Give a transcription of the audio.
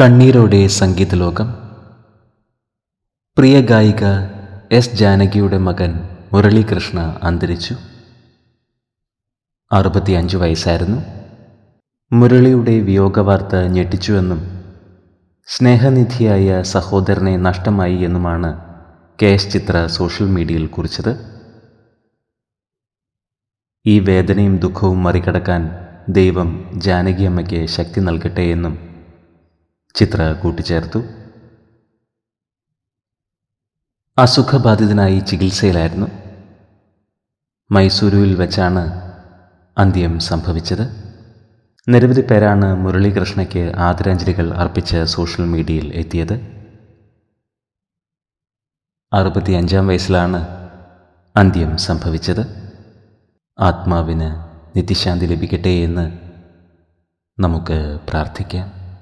കണ്ണീരോടെ സംഗീതലോകം. പ്രിയ ഗായിക എസ് ജാനകിയുടെ മകൻ മുരളീകൃഷ്ണ അന്തരിച്ചു. അറുപത്തിയഞ്ച് വയസ്സായിരുന്നു. മുരളിയുടെ വിയോഗവാർത്ത ഞെട്ടിച്ചുവെന്നും സ്നേഹനിധിയായ സഹോദരനെ നഷ്ടമായി എന്നുമാണ് കെ എസ് ചിത്ര സോഷ്യൽ മീഡിയയിൽ കുറിച്ചത്. ഈ വേദനയും ദുഃഖവും മറികടക്കാൻ ദൈവം ജാനകിയമ്മയ്ക്ക് ശക്തി നൽകട്ടെ എന്നും ചിത്ര കൂട്ടിച്ചേർത്തു. അസുഖബാധിതനായി ചികിത്സയിലായിരുന്നു. മൈസൂരുവിൽ വെച്ചാണ് അന്ത്യം സംഭവിച്ചത്. നിരവധി പേരാണ് മുരളീകൃഷ്ണയ്ക്ക് ആദരാഞ്ജലികൾ അർപ്പിച്ച് സോഷ്യൽ മീഡിയയിൽ എത്തിയത്. അറുപത്തിയഞ്ചാം വയസ്സിലാണ് അന്ത്യം സംഭവിച്ചത്. ആത്മാവിന് നിത്യശാന്തി ലഭിക്കട്ടെ എന്ന് നമുക്ക് പ്രാർത്ഥിക്കാം.